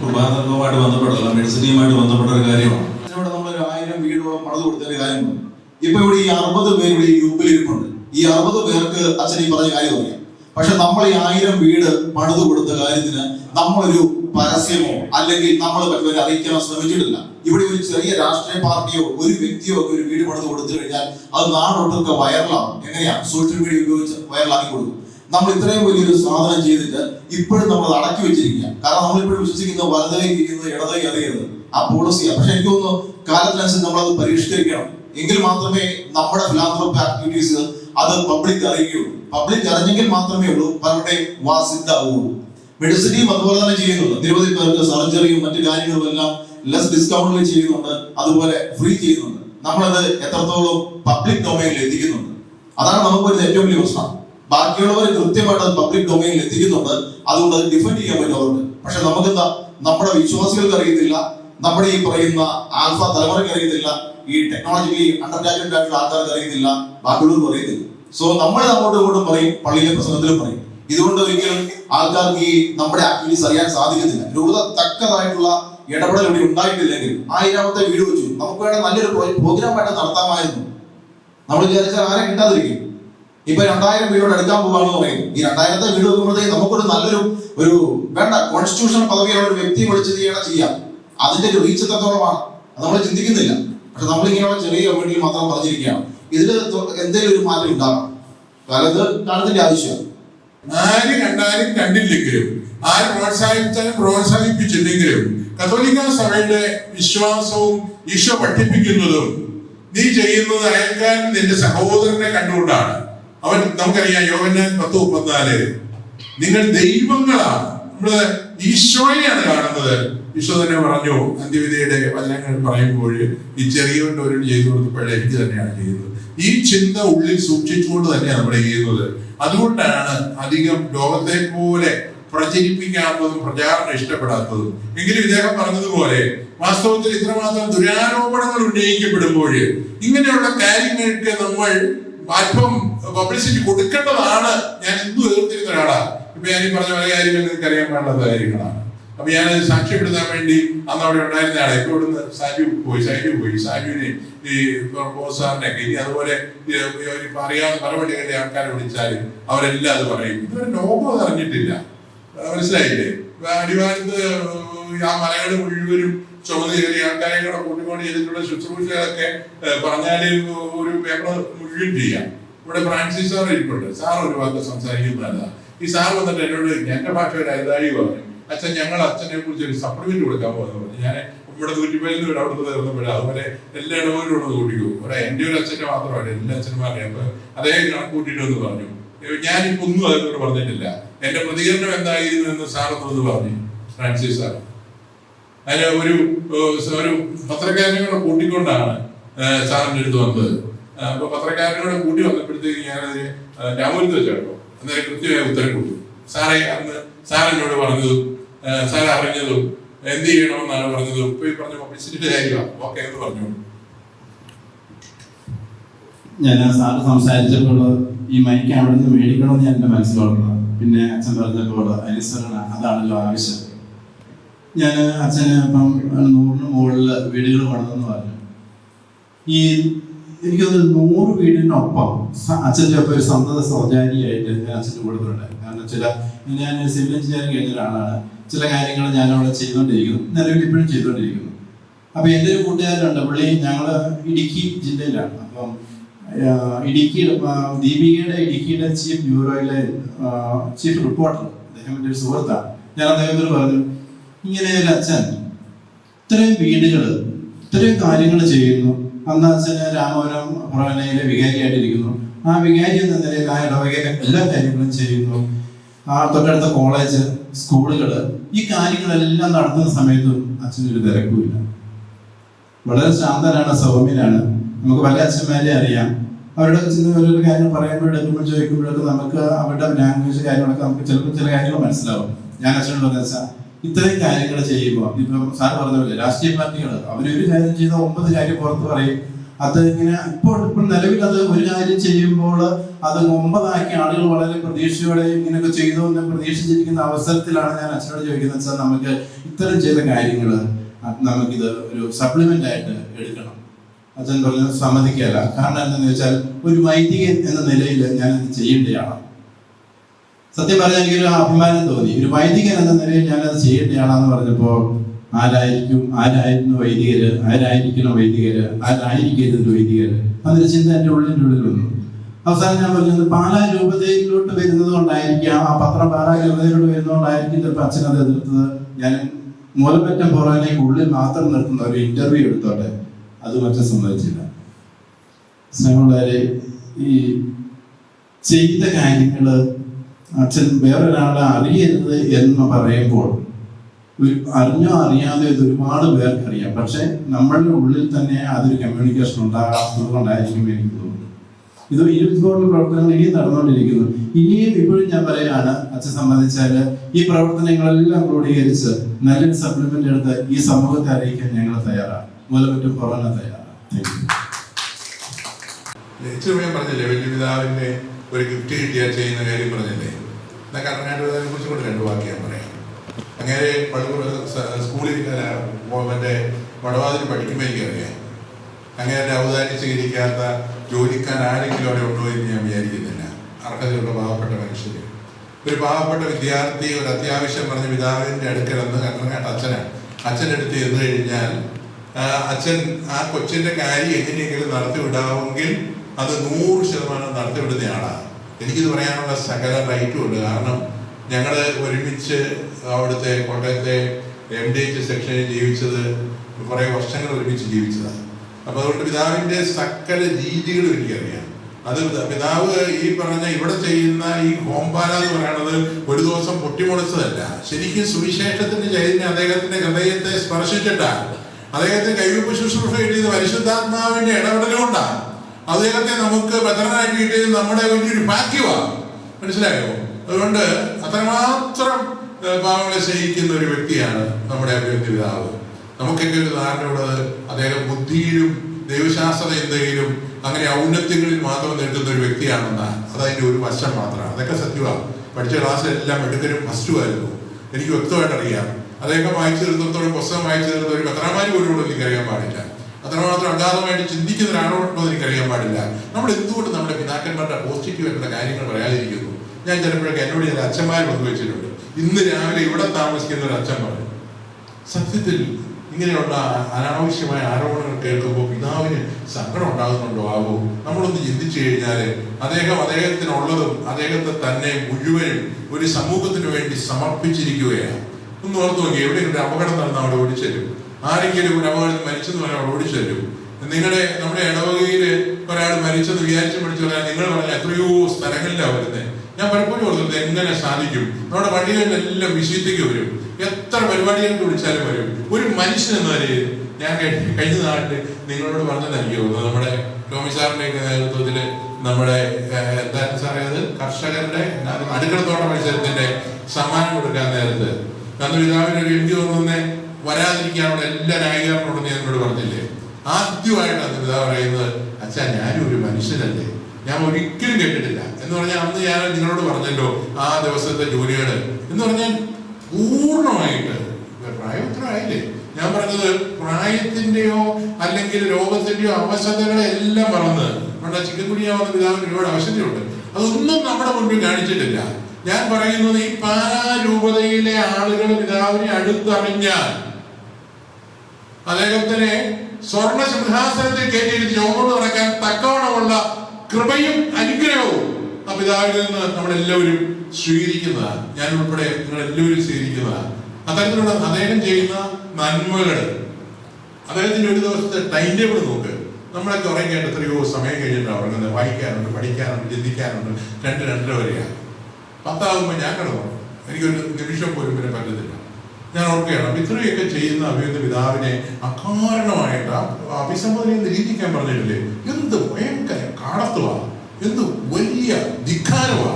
കുർബാനവുമായിട്ട് ബന്ധപ്പെട്ടല്ല മെഡിസിനിയുമായിട്ട് ബന്ധപ്പെട്ട ഒരു കാര്യമാണ്. ഇവിടെ നമ്മൾ ഒരു ആയിരം വീടോളം പണിത് കൊടുത്തതിന്റെ കാര്യമുണ്ട്. ഇപ്പൊ ഇവിടെ ഈ അറുപത് പേര് ഇവിടെ ഗ്രൂപ്പിൽ ഇരിപ്പുണ്ട് ഈ അറുപത് പേർക്ക് അച്ഛൻ ഈ പറഞ്ഞ കാര്യം അറിയാം. പക്ഷെ നമ്മൾ ഈ ആയിരം വീട് പണിത് കൊടുത്ത കാര്യത്തിന് നമ്മളൊരു പരസ്യമോ അല്ലെങ്കിൽ നമ്മൾ മറ്റുള്ളവരെ അറിയിക്കാൻ ശ്രമിച്ചിട്ടില്ല. ഇവിടെ ഒരു ചെറിയ രാഷ്ട്രീയ പാർട്ടിയോ ഒരു വ്യക്തിയോ ഒക്കെ ഒരു വീട് പണിത് കൊടുത്തു കഴിഞ്ഞാൽ അത് നാടൊട്ടൊക്കെ വൈറലാകും എങ്ങനെയാ സോഷ്യൽ മീഡിയ ഉപയോഗിച്ച് വൈറലാക്കി കൊടുക്കും. നമ്മൾ ഇത്രയും വലിയൊരു സാധനം ചെയ്തിട്ട് ഇപ്പോഴും നമ്മൾ അടക്കി വെച്ചിരിക്കുക. കാരണം നമ്മളിപ്പോഴും വിശ്വസിക്കുന്നത് വലതേക്ക് ഇരിക്കുന്നത് ഇടതേക്ക് അറിയരുത് ആ പോളിസിയാണ് പക്ഷെ എനിക്ക് തോന്നുന്നു കാലത്തിനനുസരിച്ച് നമ്മൾ അത് പരിഷ്കരിക്കണം. എങ്കിൽ മാത്രമേ നമ്മുടെ ഫിലാത്രോപ്പ് ആക്ടിവിറ്റീസ് അത് പബ്ലിക് അറിയുകയുള്ളൂ. പബ്ലിക് അറിഞ്ഞെങ്കിൽ മാത്രമേ ഉള്ളൂ പലരുടെയും വാസിദ്ധാവുള്ളൂ മെഡിസിനിയും അതുപോലെ തന്നെ ചെയ്യുന്നുണ്ട്. നിരവധി പേർക്ക് സർജറിയും മറ്റു കാര്യങ്ങളും എല്ലാം ലെസ് ഡിസ്കൗണ്ടിൽ ചെയ്യുന്നുണ്ട്. അതുപോലെ ഫ്രീ ചെയ്യുന്നുണ്ട്. നമ്മളത് എത്രത്തോളം പബ്ലിക് ഡൊമൈനിൽ എത്തിക്കുന്നുണ്ട്. അതാണ് നമുക്ക് വരുന്ന ഏറ്റവും വലിയ പ്രശ്നം. ബാക്കിയുള്ളവർ കൃത്യമായിട്ട് പബ്ലിക് ഡൊമൈനിൽ എത്തിക്കുന്നുണ്ട്. അതുകൊണ്ട് അത് ഡിഫെൻഡ് ചെയ്യാൻ പറ്റും അവർക്ക് പക്ഷെ നമുക്കെന്താ? നമ്മുടെ വിശ്വാസികൾക്ക് അറിയത്തില്ല. നമ്മുടെ ഈ പറയുന്ന ആൽഫ തലമുറയ്ക്ക് അറിയത്തില്ല. ഈ ടെക്നോളജിക്കലി അണ്ടർ ഗ്രാജുവേറ്റ് ആയിട്ടുള്ള ആൾക്കാർക്ക് അറിയത്തില്ല. ബാക്കിയുള്ളവർക്ക് അറിയത്തില്ല. സോ നമ്മൾ അങ്ങോട്ടും ഇങ്ങോട്ടും പറയും പള്ളിയിലെ പ്രസംഗത്തിലും പറയും. ഇതുകൊണ്ട് ഒരിക്കലും ആൾക്കാർക്ക് ഈ നമ്മുടെ ആക്ടിവിറ്റീസ് അറിയാൻ സാധിക്കത്തില്ല. രൂപത തക്കതായിട്ടുള്ള ഇടപെടൽ ഇവിടെ ഉണ്ടായിട്ടില്ലെങ്കിൽ ആയിരാമത്തെ വീട് വെച്ചു. നമുക്ക് വേണ്ട നല്ലൊരു പ്രോഗ്രാം ആയിട്ട് നടത്താമായിരുന്നു. നമ്മൾ വിചാരിച്ചാൽ ആരെ കിട്ടാതിരിക്കും. ഇപ്പൊ രണ്ടായിരം വീടോട് എടുക്കാൻ പോവാണെന്ന് പറയും ഈ രണ്ടായിരത്തെ വീട് വെക്കുമ്പോഴത്തേക്ക് നമുക്കൊരു നല്ലൊരു ഒരു വേണ്ട കോൺസ്റ്റിറ്റ്യൂഷണൽ പദവിയുള്ള ഒരു വ്യക്തി വിളിച്ച് ചെയ്യണം ചെയ്യാം. അതിന്റെ ഒരു റീച്ച് എത്രത്തോളമാണ്? അത് നമ്മൾ ചിന്തിക്കുന്നില്ല. പക്ഷെ നമ്മൾ ഇങ്ങനെയുള്ള ചെറിയ കമ്മ്യൂണിറ്റിയിൽ മാത്രം പറഞ്ഞിരിക്കുകയാണ്. ഇതിൽ എന്തെങ്കിലും ഒരു മാറ്റം ഉണ്ടാകണം. കാരണം ഇത് കാലത്തിന്റെ ആവശ്യമാണ്. ആര് കണ്ടാലും കണ്ടില്ലെങ്കിലും ആര് പ്രോത്സാഹിപ്പിച്ചാലും പ്രോത്സാഹിപ്പിച്ചില്ലെങ്കിലും കത്തോലിക്ക സഭയുടെ വിശ്വാസവും ഈശോ പഠിപ്പിക്കുന്നതും നീ ചെയ്യുന്നത് അയൽക്കാരൻ നിന്റെ സഹോദരനെ കണ്ടുകൊണ്ടാണ്. അവൻ നമുക്കറിയാം യോഹന്നാൻ പത്ത് മുപ്പത്തിനാല്. നിങ്ങൾ ദൈവങ്ങളാണ്. നമ്മൾ ഈശോയെയാണ് കാണുന്നത്. ഈശോ തന്നെ പറഞ്ഞു അന്ത്യവിധയുടെ വചനങ്ങൾ പറയുമ്പോൾ ഈ ചെറിയവന്റെ ഒരു ചെയ്തു കൊടുത്തപ്പോഴേ എനിക്ക് തന്നെയാണ് ചെയ്യുന്നത്. ഈ ചിന്ത ഉള്ളിൽ സൂക്ഷിച്ചുകൊണ്ട് തന്നെയാണ് നമ്മൾ ചെയ്യുന്നത്. അതുകൊണ്ടാണ് അധികം ലോകത്തെ പോലെ പ്രചരിപ്പിക്കാത്തതും പ്രചാരണം ഇഷ്ടപ്പെടാത്തതും. എങ്കിലും ഇദ്ദേഹം പറഞ്ഞതുപോലെ വാസ്തവത്തിൽ ഇത്രമാത്രം ദുരാരോപണങ്ങൾ ഉന്നയിക്കപ്പെടുമ്പോൾ ഇങ്ങനെയുള്ള കാര്യങ്ങൾക്ക് നമ്മൾ അല്പം പബ്ലിസിറ്റി കൊടുക്കേണ്ടതാണ്. ഞാൻ എന്തു എതിർത്തിരുന്ന ഒരാളാണ്. ഇപ്പൊ ഞാൻ ഈ പറഞ്ഞ പല കാര്യങ്ങൾ നിങ്ങൾക്ക് അറിയാൻ പാടുള്ള കാര്യങ്ങളാണ്. അപ്പൊ ഞാൻ സാക്ഷ്യപ്പെടുത്താൻ വേണ്ടി അന്ന് അവിടെ ഉണ്ടായിരുന്ന ആളെ ഇപ്പൊ ഇവിടുന്ന് സാജു പോയി സാജു പോയി. സാജുവിനെ ഈ സാറിനൊക്കെ ഇനി അതുപോലെ അറിയാവുന്ന പല പള്ളികളിലെ ആൾക്കാരെ വിളിച്ചാലും അവരെല്ലാം അത് പറയും. ഇതുവരെ ലോകം അറിഞ്ഞിട്ടില്ല. മനസ്സിലായില്ലേ? അടിവാരത്ത് ആ മലകൾ മുഴുവനും ചുമന്ന് കയറി ആൾക്കാരെ കൂടെ കൂട്ടിക്കൊണ്ട് ചെയ്തിട്ടുള്ള ശുശ്രൂഷകളൊക്കെ ഏഹ്, പറഞ്ഞാൽ ഒരു പേപ്പർ മുഴുവൻ ചെയ്യാം. ഇവിടെ ഫ്രാൻസിസ് സാർ ഇരിപ്പുണ്ട്. സാർ ഒരു വാക്ക് സംസാരിക്കുന്നതല്ല. ഈ സാർ വന്നിട്ട് എന്നോട് എന്റെ ഭാഷ ഒരു അരുതാഴി പറഞ്ഞു അച്ഛൻ ഞങ്ങൾ അച്ഛനെ കുറിച്ച് ഒരു സപ്ലിമെന്റ് കൊടുക്കാൻ പോകുന്നു. പറഞ്ഞു. ഞാൻ ഇവിടെ നൂറ്റിപ്പതിന് വീട് അവിടുന്ന് തീർന്നപ്പോഴേ അതുപോലെ എല്ലാ ഇടവരും ഇവിടെ കൂട്ടിക്കും ഒരു എന്റെ ഒരു അച്ഛന്റെ മാത്രമല്ല എല്ലാ അച്ഛന്മാരെയും അപ്പൊ അതേ എന്ന് പറഞ്ഞു. ഞാനിപ്പോ ഒന്നും അതിനോട് പറഞ്ഞിട്ടില്ല. എന്റെ പ്രതികരണം എന്തായിരുന്നു എന്ന് സാർ പറഞ്ഞു ഫ്രാൻസിസ് സാർ. അതിന് ഒരു ഒരു പത്രക്കാരനെ കൂടെ കൂട്ടിക്കൊണ്ടാണ് സാറിന്റെ അടുത്ത് വന്നത്. അപ്പൊ പത്രക്കാരനെ കൂടെ കൂട്ടി വന്നപ്പോഴത്തേക്ക് ഞാനതിന് രാമൂലത്ത് വെച്ചേട്ടോ. അന്നേരം കൃത്യമായ ഉത്തരം കൊടുത്തു. സാറേ അന്ന് സാർ എന്നോട് പറഞ്ഞതും സാർ അറിഞ്ഞതും എന്ത് ചെയ്യണമെന്നാണ് പറഞ്ഞത് ഇപ്പൊ ഈ പറഞ്ഞ പബ്ലിസിറ്റിയുടെ കാര്യമാണ് ഓക്കെ എന്ന് പറഞ്ഞു. ഞാൻ സാറ് സംസാരിച്ചപ്പോൾ ഈ മൈക്ക് അവിടെ നിന്ന് മേടിക്കണമെന്ന് ഞാൻ എന്റെ മനസ്സിലുള്ളത് പിന്നെ അച്ഛൻ പറഞ്ഞപ്പോൾ അനുസരണ അതാണല്ലോ ആവശ്യം. ഞാൻ അച്ഛന് അപ്പം നൂറിന് മുകളിൽ വീടുകൾ പണിതെന്ന് പറഞ്ഞു. ഈ എനിക്കത് നൂറ് വീടിനൊപ്പം അച്ഛന്റെ ഒപ്പം ഒരു സന്തത സഹചാരിയായിട്ട് ഞാൻ അച്ഛന്റെ കൂട്ടത്തിലുണ്ട് കാരണം ചില ഞാൻ സിവിൽ എഞ്ചിനീയറിംഗ് കഴിഞ്ഞ ഒരാളാണ് ചില കാര്യങ്ങൾ ഞാൻ ചെയ്തുകൊണ്ടിരിക്കുന്നു. നിലവിൽ ഇപ്പോഴും ചെയ്തുകൊണ്ടിരിക്കുന്നു. അപ്പോൾ എന്റെ ഒരു കൂട്ടുകാരുണ്ട് പുള്ളി ഞങ്ങൾ ഇടുക്കി ജില്ലയിലാണ്. അപ്പം ഇടുക്കിയുടെ ദീപികയുടെ ഇടുക്കിയുടെ ചീഫ് ബ്യൂറോയിലെ ചീഫ് റിപ്പോർട്ടർ. അദ്ദേഹം എന്റെ ഒരു സുഹൃത്താണ്. ഞാൻ അദ്ദേഹത്തോട് പറഞ്ഞു ഇങ്ങനെ ഒരു അച്ഛൻ ഇത്രയും വീടുകൾ ഇത്രയും കാര്യങ്ങൾ ചെയ്യുന്നു. അന്ന് അച്ഛന് രാമപുരം പുറവനയിലെ വികാരിയായിട്ടിരിക്കുന്നു. ആ വികാരി എന്ന നിലയിൽ ആ ഇടവകയിലെ എല്ലാ കാര്യങ്ങളും ചെയ്യുന്നു. ആ തൊട്ടടുത്ത കോളേജ് സ്കൂളുകൾ ഈ കാര്യങ്ങളെല്ലാം നടത്തുന്ന സമയത്തും അച്ഛനൊരു തിരക്കുമില്ല. വളരെ ശാന്തനാണ് സൗമ്യനാണ്. നമുക്ക് പല അച്ഛന്മാരെ അറിയാം. അവരുടെ ചെന്ന് ഓരോരോ കാര്യങ്ങൾ പറയുമ്പോൾ എടുക്കുമ്പോൾ ചോദിക്കുമ്പോഴൊക്കെ നമുക്ക് അവരുടെ ലാംഗ്വേജ് കാര്യങ്ങളൊക്കെ നമുക്ക് ചിലപ്പോൾ ചില കാര്യങ്ങൾ മനസ്സിലാവും. ഞാൻ അച്ഛനോട് പറഞ്ഞാൽ ഇത്രയും കാര്യങ്ങൾ ചെയ്യുമ്പോൾ ഇപ്പം സാർ പറഞ്ഞ പോലെ രാഷ്ട്രീയ പാർട്ടികൾ അവരൊരു കാര്യം ചെയ്ത ഒമ്പത് കാര്യം പുറത്ത് പറയും. അത് ഇങ്ങനെ ഇപ്പോൾ ഇപ്പോൾ നിലവിൽ അത് ഒരു കാര്യം ചെയ്യുമ്പോൾ അത് ഒമ്പതാക്കി ആളുകൾ വളരെ പ്രതീക്ഷയോടെ ഇങ്ങനെയൊക്കെ ചെയ്തു എന്ന് പ്രതീക്ഷിച്ചിരിക്കുന്ന അവസരത്തിലാണ് ഞാൻ അച്ഛനോട് ചോദിക്കുന്നത് സാർ നമുക്ക് ഇത്തരം ചെയ്ത കാര്യങ്ങൾ നമുക്കിത് ഒരു സപ്ലിമെന്റ് ആയിട്ട് എടുക്കണം. അച്ഛൻ പറഞ്ഞു സമ്മതിക്കല്ല കാരണം എന്താണെന്ന് വെച്ചാൽ ഒരു വൈദികൻ എന്ന നിലയിൽ ഞാൻ ഇത് ചെയ്യേണ്ടതാണ്. സത്യം പറഞ്ഞാൽ എനിക്കൊരു അഭിമാനം തോന്നി. ഒരു വൈദികൻ എന്ന നിലയിൽ ഞാനത് ചെയ്യേണ്ടയാളാന്ന് പറഞ്ഞപ്പോൾ ആരായിരിക്കും ആരായിരുന്നു വൈദികര്? ആരായിരിക്കണം വൈദികര്? ആരായിരിക്കരുത് വൈദികര്? അതൊരു ചിന്ത എന്റെ ഉള്ളിന്റെ ഉള്ളിൽ വന്നു. അവസാനം ഞാൻ പറഞ്ഞത് പാലാ രൂപതയിലോട്ട് വരുന്നത് കൊണ്ടായിരിക്കാം. ആ പത്രം പാലാ രൂപതയിലോട്ട് വരുന്നതുകൊണ്ടായിരിക്കും ചിലപ്പോൾ അച്ഛൻ അത് എതിർത്തത്. ഞാൻ മൂലപ്പറ്റം പുറകിലേക്ക് ഉള്ളിൽ മാത്രം നിർത്തുന്ന ഒരു ഇന്റർവ്യൂ എടുത്തോട്ടെ. അത് മറ്റും സമ്മതിച്ചില്ല. സ്നേഹമുള്ളവരെ ഈ ചെയ്ത കാര്യങ്ങൾ അച്ഛൻ വേറൊരാളെ അറിയരുത് എന്ന് പറയുമ്പോൾ അറിഞ്ഞോ അറിയാതെ ഇത് ഒരുപാട് പേർക്ക് അറിയാം. പക്ഷെ നമ്മളുടെ ഉള്ളിൽ തന്നെ അതൊരു കമ്മ്യൂണിക്കേഷൻ ഉണ്ടാകുന്നതുകൊണ്ടായിരിക്കും എനിക്ക് തോന്നുന്നു. ഇത് ഇതുപോലുള്ള പ്രവർത്തനങ്ങൾ ഇനിയും നടന്നുകൊണ്ടിരിക്കുന്നു. ഇനിയും ഇപ്പോഴും ഞാൻ പറയുകയാണ് അച്ഛൻ സംബന്ധിച്ചാൽ ഈ പ്രവർത്തനങ്ങളെല്ലാം ക്രോഡീകരിച്ച് നല്ലൊരു സപ്ലിമെന്റ് എടുത്ത് ഈ സമൂഹത്തെ അറിയിക്കാൻ ഞങ്ങൾ തയ്യാറാണ്. മൂലമറ്റും കൊറോണ തയ്യാറാണ്. ഞാൻ പറഞ്ഞില്ലേ? വലിയ പിതാവിന്റെ ഒരു ഗിഫ്റ്റ് കിട്ടിയാൽ ചെയ്യുന്ന കാര്യം പറഞ്ഞില്ലേ? എന്നാൽ കർണാടക പിതാവിനെ കുറിച്ച് കൊണ്ട് രണ്ട് ഞാൻ പറയാം. അങ്ങനെ സ്കൂളിൽ മറ്റേ വടവാതിൽ പഠിക്കുമ്പോൾ എനിക്കറിയാം. അങ്ങനെ ഔദാര്യം സ്വീകരിക്കാത്ത ജോലിക്കാൻ ആരെങ്കിലും അവിടെ ഉണ്ടോ എന്ന് ഞാൻ വിചാരിക്കുന്നില്ല. അർഹതയുള്ള പാവപ്പെട്ട മനുഷ്യര്. ഒരു പാവപ്പെട്ട വിദ്യാർത്ഥി ഒരു അത്യാവശ്യം പറഞ്ഞ പിതാവിന്റെ അടുക്കൽ എന്ന് കർണങ്ങാട്ട് അച്ഛനാണ്. അച്ഛന്റെ അടുത്ത് ചെന്ന് കഴിഞ്ഞാൽ അച്ഛൻ ആ കൊച്ചിന്റെ കാര്യം എങ്ങനെയെങ്കിലും നടത്തി വിടാമെങ്കിൽ അത് നൂറ് ശതമാനം നടത്തി വിടുന്നയാളാണ് എനിക്കിത് പറയാനുള്ള സകല റൈറ്റും ഉണ്ട്. കാരണം ഞങ്ങൾ ഒരുമിച്ച് അവിടുത്തെ കോട്ടയത്തെ എം ഡി എച്ച് സെക്ഷനിൽ ജീവിച്ചത് കുറേ വർഷങ്ങൾ ഒരുമിച്ച് ജീവിച്ചതാണ്. അപ്പോൾ അതുകൊണ്ട് പിതാവിന്റെ സകല രീതികളും എനിക്കറിയാം. അത് പിത- പിതാവ് ഈ പറഞ്ഞ ഇവിടെ ചെയ്യുന്ന ഈ ഹോംപാല എന്ന് പറയുന്നത് ഒരു ദിവസം പൊട്ടിമുളച്ചതല്ല. ശരിക്കും സുവിശേഷത്തിന്റെ ചൈതന്യം അദ്ദേഹത്തിന്റെ ഹൃദയത്തെ സ്പർശിച്ചിട്ടാണ്. അദ്ദേഹത്തെ കൈവപ്പ് ശുശ്രൂഷ കിട്ടിയത് പരിശുദ്ധാത്മാവിന്റെ ഇടപെടൽ കൊണ്ടാണ് അദ്ദേഹത്തെ നമുക്ക് ഭദ്രനായിട്ട് കിട്ടിയത് നമ്മുടെ വലിയൊരു ഭാഗ്യമാണ്. മനസ്സിലായോ? അതുകൊണ്ട് അത്രമാത്രം പാവങ്ങളെ സ്നേഹിക്കുന്ന ഒരു വ്യക്തിയാണ് നമ്മുടെ പിതാവ്. നമുക്കൊക്കെ ഒരു ധാരണയുള്ളത് അദ്ദേഹം ബുദ്ധിയിലും ദൈവശാസ്ത്ര ചിന്തയിലും അങ്ങനെ ഔന്നത്യങ്ങളിൽ മാത്രം നിൽക്കുന്ന ഒരു വ്യക്തിയാണെന്നാണ് അതതിന്റെ ഒരു വശം മാത്രമാണ്. അതൊക്കെ സത്യമാണ് പഠിച്ച ക്ലാസ്സിലെല്ലാം എടുക്കലും ഫസ്റ്റുമായിരുന്നു എനിക്ക് വ്യക്തമായിട്ട് അറിയാം അദ്ദേഹം വായിച്ചു തീർന്നിടത്തോളം പുസ്തകം വായിച്ചു തീർത്ത ഒരു പത്രാമാരി പോലും എനിക്കറിയാൻ പാടില്ല. അത്രമാത്രം അഗാധമായിട്ട് ചിന്തിക്കുന്ന ഒരാളോടോ എനിക്കറിയാൻ പാടില്ല. നമ്മൾ എന്തുകൊണ്ട് നമ്മുടെ പിതാക്കന്മാരുടെ പോസിറ്റീവ് ആയിട്ടുള്ള കാര്യങ്ങൾ പറയാതിരിക്കുന്നു? ഞാൻ ചിലപ്പോഴൊക്കെ എന്നോട് ചില അച്ഛന്മാർ പങ്കുവെച്ചിട്ടുണ്ട് ഇന്ന് രാവിലെ ഇവിടെ താമസിക്കുന്ന ഒരു പറഞ്ഞു സത്യത്തിൽ ഇങ്ങനെയുള്ള അനാവശ്യമായ ആരോപണങ്ങൾ കേൾക്കുമ്പോൾ പിതാവിന് സങ്കടം ഉണ്ടാകുന്നുണ്ടോ? ആവോ? നമ്മളൊന്ന് ചിന്തിച്ചു കഴിഞ്ഞാൽ അദ്ദേഹം അദ്ദേഹത്തിനുള്ളതും അദ്ദേഹത്തെ തന്നെ മുഴുവനും ഒരു സമൂഹത്തിന് വേണ്ടി സമർപ്പിച്ചിരിക്കുകയാണ്. ഒന്ന് ഓർത്ത് നോക്കി എവിടെയെങ്കിലും ഒരു അപകടം നടന്ന അവിടെ ഓടിച്ചേരും. ആരെങ്കിലും ഒരു അപകടത്തിൽ മരിച്ചെന്ന് പറഞ്ഞാൽ അവിടെ ഓടിച്ചേരും നിങ്ങളുടെ നമ്മുടെ ഇടവകയിൽ ഒരാൾ മരിച്ചെന്ന് വിചാരിച്ചു പഠിച്ചു പറയാൻ നിങ്ങൾ പറഞ്ഞ എത്രയോ സ്ഥലങ്ങളിലാണ് വരുന്നത് ഞാൻ പലപ്പോഴും ഓർത്തത് എങ്ങനെ സാധിക്കും. നമ്മുടെ വഴികളിലെല്ലാം വിശുദ്ധിക്ക് വരും. എത്ര പരിപാടികൾക്ക് വിളിച്ചാലും വരും. ഒരു മനുഷ്യൻ എന്ന നിലയിൽ ഞാൻ കഴി- കഴിഞ്ഞ നാട്ടിൽ നിങ്ങളോട് പറഞ്ഞതായിരിക്കും നമ്മുടെ ടോമി സാറിന്റെ നേതൃത്വത്തിൽ നമ്മുടെ എന്താണ് സാറേ അത്? കർഷകരുടെ അടുക്കളത്തോട്ട മത്സരത്തിന്റെ സമ്മാനം കൊടുക്കാൻ നേരത്ത്. അന്ന് പിതാവിന് ഒരു എനിക്ക് തോന്നുന്നേ വരാതിരിക്കാനുള്ള എല്ലാ ന്യായീകരണോടും ഞാൻ എന്നോട് പറഞ്ഞില്ലേ? ആദ്യമായിട്ട് അന്ന് പിതാവ് പറയുന്നത് അച്ഛാ ഒരു മനുഷ്യനല്ലേ? ഞാൻ ഒരിക്കലും കേട്ടിട്ടില്ല. എന്ന് പറഞ്ഞാൽ അന്ന് ഞാൻ നിങ്ങളോട് പറഞ്ഞല്ലോ ആ ദിവസത്തെ ജോലികൾ എന്ന് പറഞ്ഞാൽ പൂർണമായിട്ട് പ്രായത്തിലായില്ലേ ഞാൻ പറഞ്ഞത് പ്രായത്തിന്റെയോ അല്ലെങ്കിൽ രോഗത്തിന്റെയോ അവശതകളെ എല്ലാം മറന്ന് നമ്മുടെ ചിക്കൻ കുടിയാവുന്ന പിതാവിന് ഒരുപാട് അവശതയുണ്ട്. അതൊന്നും നമ്മുടെ മുൻപിൽ കാണിച്ചിട്ടില്ല. ഞാൻ പറയുന്നത് ഈ പാരാരൂപതയിലെ ആളുകൾ പിതാവിനെ അടുത്തറിഞ്ഞാൽ അദ്ദേഹത്തിനെ സ്വർണ സിംഹാസനത്തിൽ കയറ്റിയിരുന്ന് ചുമകൊണ്ട് നടക്കാൻ തക്കവണമുള്ള കൃപയും അനുഗ്രഹവും ആ പിതാവിൽ നിന്ന് നമ്മളെല്ലാവരും സ്വീകരിക്കുന്നതാണ്. ഞാൻ ഉൾപ്പെടെ നിങ്ങൾ എല്ലാവരും സ്വീകരിക്കുന്നതാണ്. അത്തരത്തിലുള്ള അദ്ദേഹം ചെയ്യുന്ന നന്മകൾ. അദ്ദേഹത്തിന്റെ ഒരു ദിവസത്തെ ടൈം ടേബിൾ നോക്ക്. നമ്മളൊക്കെ ഉറങ്ങിയിട്ട് എത്രയോ സമയം കഴിഞ്ഞിട്ടാണ് ഉറങ്ങുന്നത്. വായിക്കാനുണ്ട് പഠിക്കാനുണ്ട് ചിന്തിക്കാനുണ്ട്. രണ്ട് രണ്ടര വരെയാണ്. പത്താകുമ്പോൾ ഞാൻ കിടന്നു. എനിക്കൊരു നിമിഷം പോലും പിന്നെ പറ്റത്തില്ല. ഞാൻ ഓർക്കുകയാണ്. പിതൃയൊക്കെ ചെയ്യുന്ന അഭിയുദ്ധ പിതാവിനെ അകാരണമായിട്ട് അഭിസംബോധന നിരീക്ഷിക്കാൻ പറഞ്ഞിട്ടില്ലേ? എന്ത് ഭയങ്കര കാടത്വമാണ് എന്ത് വലിയ ധിക്കാരമാ.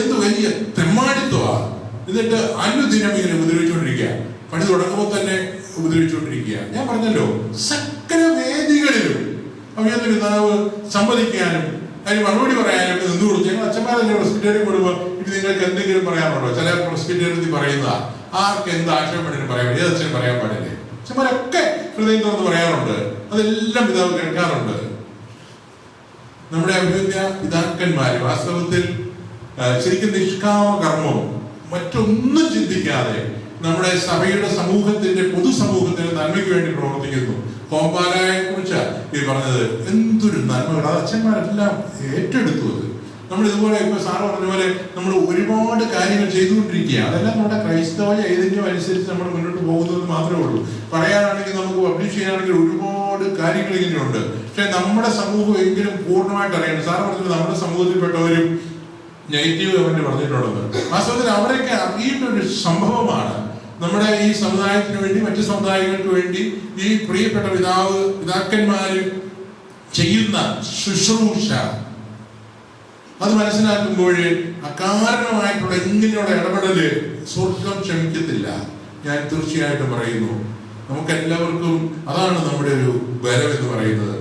എന്ത് വലിയ തെമ്മാടിത്വമാണ് എന്നിട്ട് അനുദിനം ഇങ്ങനെ ഉപദ്രവിച്ചുകൊണ്ടിരിക്കുക. പണി തുടങ്ങുമ്പോൾ തന്നെ ഉപദ്രവിച്ചുകൊണ്ടിരിക്കുക. ഞാൻ പറഞ്ഞല്ലോ സകല വേദികളിലും അഭിയുദ്ധ പിതാവ് സമ്മതിക്കാനും അതിന് മറുപടി പറയാനും നിന്നു കൊടുത്തു ഞങ്ങൾ അച്ഛന്മാരെ പ്രസ്ബിറ്റേറിയൻ കൂടുമ്പോൾ ഇത് നിങ്ങൾക്ക് എന്തെങ്കിലും പറയാനുണ്ടോ? ചില പ്രസ്ബിറ്റേറിയത്തിൽ പറയുന്ന ആർക്ക് എന്ത് ആക്ഷേപം പറയാൻ ഏത് അച്ഛനും പറയാൻ പാടില്ലേ? അച്ഛന്മാരൊക്കെ ഹൃദയം തുറന്ന് പറയാറുണ്ട്. അതെല്ലാം പിതാവ് കേൾക്കാറുണ്ട്. നമ്മുടെ അഭിവന്യ പിതാക്കന്മാര് വാസ്തവത്തിൽ ശരിക്കും നിഷ്കാമ കർമ്മവും മറ്റൊന്നും ചിന്തിക്കാതെ നമ്മുടെ സഭയുടെ സമൂഹത്തിന്റെ പൊതുസമൂഹത്തിന്റെ നന്മയ്ക്ക് വേണ്ടി പ്രവർത്തിക്കുന്നു. ഹോംപാലയെ കുറിച്ച് ഈ പറഞ്ഞത്. എന്തൊരു നന്മകൾ അച്ഛന്മാരെല്ലാം ഏറ്റെടുത്തു അത് നമ്മൾ ഇതുപോലെ ഇപ്പൊ സാറ് പറഞ്ഞ പോലെ നമ്മൾ ഒരുപാട് കാര്യങ്ങൾ ചെയ്തുകൊണ്ടിരിക്കുക അതെല്ലാം നമ്മുടെ ക്രൈസ്തവ ചൈതന്യം അനുസരിച്ച് നമ്മൾ മുന്നോട്ട് പോകുന്നത് മാത്രമേ ഉള്ളൂ. പറയാനാണെങ്കിൽ നമുക്ക് പബ്ലിഷ് ചെയ്യാനാണെങ്കിൽ ഒരുപാട് കാര്യങ്ങൾ ഇങ്ങനെയുണ്ട്. പക്ഷെ നമ്മുടെ സമൂഹം എങ്കിലും പൂർണമായിട്ട് അറിയണം. സാറ് പറഞ്ഞത് നമ്മുടെ സമൂഹത്തിൽപ്പെട്ടവരും നെഗറ്റീവ് കമന്റ് പറഞ്ഞിട്ടുള്ളത്. വാസ്തവത്തിൽ അവരൊക്കെ അറിയേണ്ട ഒരു സംഭവമാണ് നമ്മുടെ ഈ സമുദായത്തിന് വേണ്ടി മറ്റു സമുദായങ്ങൾക്ക് വേണ്ടി ഈ പ്രിയപ്പെട്ട പിതാവ് പിതാക്കന്മാര് ചെയ്യുന്ന ശുശ്രൂഷ. അത് മനസ്സിലാക്കുമ്പോൾ അകാരണമായിട്ടുള്ള ഇങ്ങനെയുള്ള ഇടപെടൽ സ്വർഗം ക്ഷമിക്കത്തില്ല. ഞാൻ തീർച്ചയായിട്ടും പറയുന്നു. നമുക്ക് എല്ലാവർക്കും അതാണ് നമ്മുടെ ഒരു ബലം എന്ന് പറയുന്നത്.